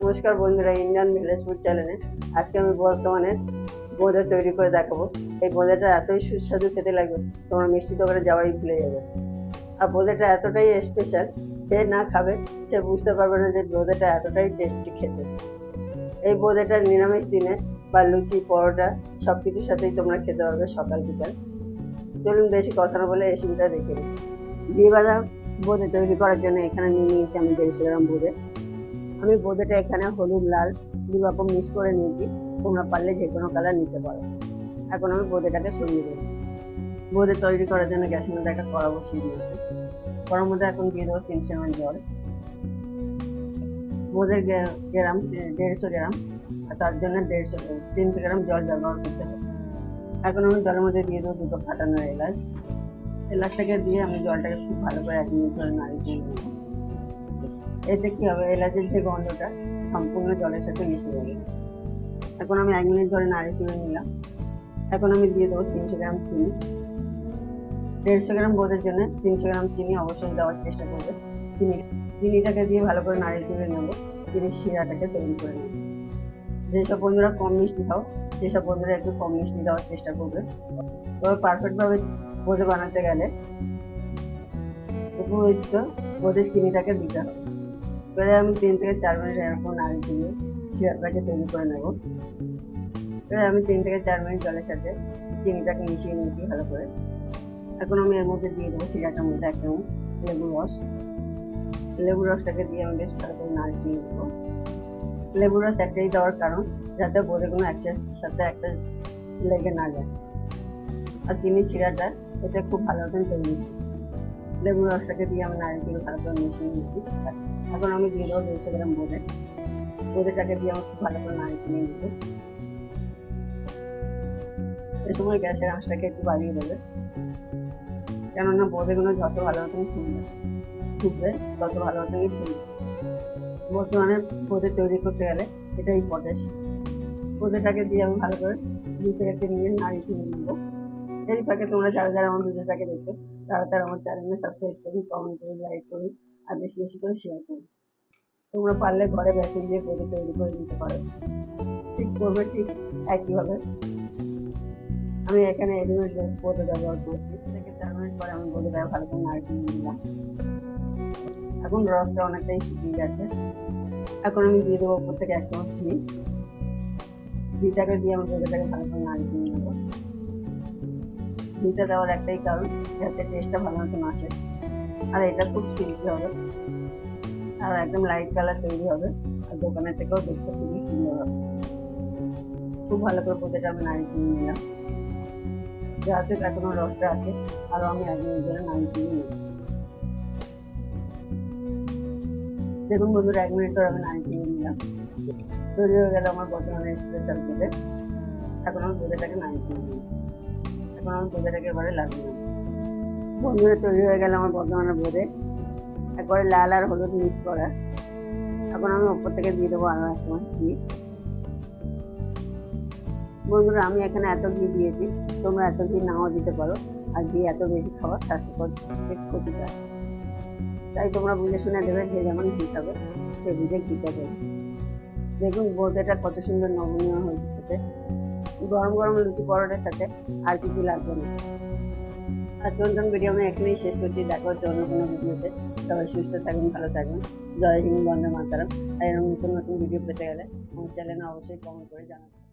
নমস্কার বন্ধুরা, Indian village food চ্যানেলে আজকে আমি বর্তমানে বোঁদে তৈরি করে দেখাবো। এই বোঁদেটা এতই সুস্বাদু খেতে লাগবে, তোমরা মিষ্টি দোকানে যাওয়াই ভুলে যাবে। আর বোঁদেটা এতটাই স্পেশাল যে না খাবে সে বুঝতে পারবে না যে বোঁদেটা এতটাই টেস্টি খেতে। এই বোঁদেটা নিরামিষ দিনে বা লুচি, পরোটা সব কিছুর সাথেই তোমরা খেতে পারবে সকাল বিকাল। চলুন বেশি কথা না বলে রেসিপিটা দেখে নিই। দিয়ে বাদাম বোঁদে তৈরি করার জন্য এখানে নিয়ে নিয়েছি আমি দেড়শো গ্রাম বোঁদে। আমি বোঁদেটা এখানে হলুদ, লাল দু রকম মিক্স করে নিয়েছি। তোমরা পারলে যে কোনো কালার নিতে পারো। এখন আমি বোঁদেটাকে সরিয়ে দেবো। বোঁদে তৈরি করার জন্য গ্যাসের মধ্যে একটা কড়া বসিয়ে দিয়েছি। কড়ার মধ্যে এখন দিয়ে দেবো তিনশো এমএল জল। বোঁদের গ্রাম দেড়শো গ্রাম। আর তার জন্য দেড়শো তিনশো গ্রাম জল ব্যবহার করতে হবে। এখন আমি জলের মধ্যে দিয়ে দেবো দুটো ফাটানো এলাচ। এলাচটাকে দিয়ে আমি জলটাকে খুব ভালো করে এক মিনিট ধরে নাড়িয়ে দিয়ে নেব। এতে কি হবে? এলাচের যে গন্ধটা সম্পূর্ণ জলের সাথে মিশে যাবে। এখন আমি এক মিনিট ধরে নাড়িয়ে তুলে নিলাম। এখন আমি দিয়ে দেবো তিনশো গ্রাম চিনি। দেড়শো গ্রাম বোধের জন্য তিনশো গ্রাম চিনি অবশ্যই দেওয়ার চেষ্টা করবে। চিনি, চিনিটাকে দিয়ে ভালো করে নাড়িয়ে তুলে নেব। চিনির শিরাটাকে তৈরি করে নেব। যেসব বন্ধুরা কম মিষ্টি খাও, সেসব বন্ধুরা একটু কম মিষ্টি দেওয়ার চেষ্টা করবে। তবে পারফেক্টভাবে বোধে বানাতে গেলে উপযুক্ত বোধের চিনিটাকে দিতে হবে। এবারে আমি তিন থেকে চার মিনিট এরকম নাড়ি দিয়ে শিরাটাকে তৈরি করে নেব। এবারে আমি তিন থেকে চার মিনিট জলের সাথে চিনিটাকে মিশিয়ে নিয়েছি ভালো করে। এখন আমি এর মধ্যে দিয়ে দেবো শিরাটার মধ্যে এক চামচ লেবুর রস। লেবুর রসটাকে দিয়ে আমি বেশ ভালো করে নাড়ি দিয়ে দেবো। লেবুর রস একটাই দেওয়ার কারণ যাতে বোধেগুলো একসাথে একটা লেগে না যায়। আর চিনির শিরাটা এটা খুব ভালো মতন তৈরি। রসটাকে দিয়ে নারকেল মিশিয়ে এখন আমি দিয়ে দেবো দেড়শো গ্রাম বোঁদে। বোঁদেটাকে দিয়ে খুব ভালো করে নাড়িয়ে নিয়ে গ্যাসের আঁচটাকে একটু বাড়িয়ে দেবে। কেননা বোঁদেগুলো যত ভালো মতন ফুলবে ফুটবে তত ভালো মতনই ফুলবে। বর্তমানে বোঁদে তৈরি করতে গেলে এটাই পটেশ। বোঁদেটাকে দিয়ে আমি ভালো করে দু থেকে তিন মিনিট নাড়িয়ে নিয়ে নেব। এই ফাঁকে তোমরা যারা যারা আমার ভিডিওটাকে দেখো তারা আমার চ্যানেলে সাবস্ক্রাইব করুন কমেন্ট করুন লাইক করুন, আর বেশি বেশি করে শেয়ার করুন। তোমরা পারলে ঘরে বেসন দিয়ে বোঁদে তৈরি করে নিতে পারো। ঠিক করবে, ঠিক একইভাবে। আমি এখানে রেডিমেড বোঁদে ব্যবহার করছি থেকে চার মিনিট পরে আমি বোঁদেটাকে ভালো করে নিয়ে নিলাম। এখন রসটা অনেকটাই শুকিয়ে গেছে। এখন আমি দিয়ে দেবো উপর থেকে এক চামচ ঘি। ঘিটাকে দিয়ে আমি বোঁদেটাকে ভালো করে নিয়ে নেব। ঘিটা দেওয়ার একটাই কারণ, যাতে টেস্টটা ভালো মতন আসে। আর এটা খুব সিল্কি হবে। আর একদম লাইট কালার তৈরি হবে। আর দোকানের থেকেও দেখতে খুবই সুন্দর হবে। খুব ভালো করে পোতেটা আমি নাড়িয়ে কিনে নিলাম। যাতে এখনও রসটা আছে, আরও আমি এক মিনিট ধরে নাড়িয়ে কিনে নিই দেখুন বন্ধুরা, এক মিনিট ধরে আমি নাড়িয়ে কিনে নিলাম। তৈরি হয়ে গেল আমার বর্তমানে স্পেশাল পোতে এখন আমি পোতেটাকে নাড়িয়ে কিনে নিই এখন বোঁদেটাকে এবারে লাগিয়ে বন্ধুরা, তৈরি হয়ে গেল আমার বর্ধমানের বোঁদে একবারে লাল আর হলুদ মিক্স করা। এখন আমি ওপর থেকে দিয়ে দেবো আরও এক বন্ধুরা, আমি এখানে এত ঘি দিয়েছি, তোমরা এত ঘি নাও দিতে পারো। আর ঘি এত বেশি খাওয়া স্বাস্থ্যকর ক্ষতিকর। তাই তোমরা বুঝে শুনে দেবে যে যেমন ঘি খাবে সে বুঝে ঘিটা দেবে। দেখুন বোঁদেটা কত সুন্দর নমনীয় হয়েছে গরম গরম লুচি পরোটার সাথে আর কিছু লাগবে না। আর চন্দন ভিডিও আমি এখানেই শেষ করছি। দেখা হচ্ছে অন্য কোনো ভিডিওতে সবাই সুস্থ থাকবেন ভালো থাকবেন জয় হিন্দ, বন্দে মাতারাম। আর এরকম নতুন নতুন ভিডিও পেতে গেলে আমার চ্যানেলে অবশ্যই কমেন্ট করে জানাবেন।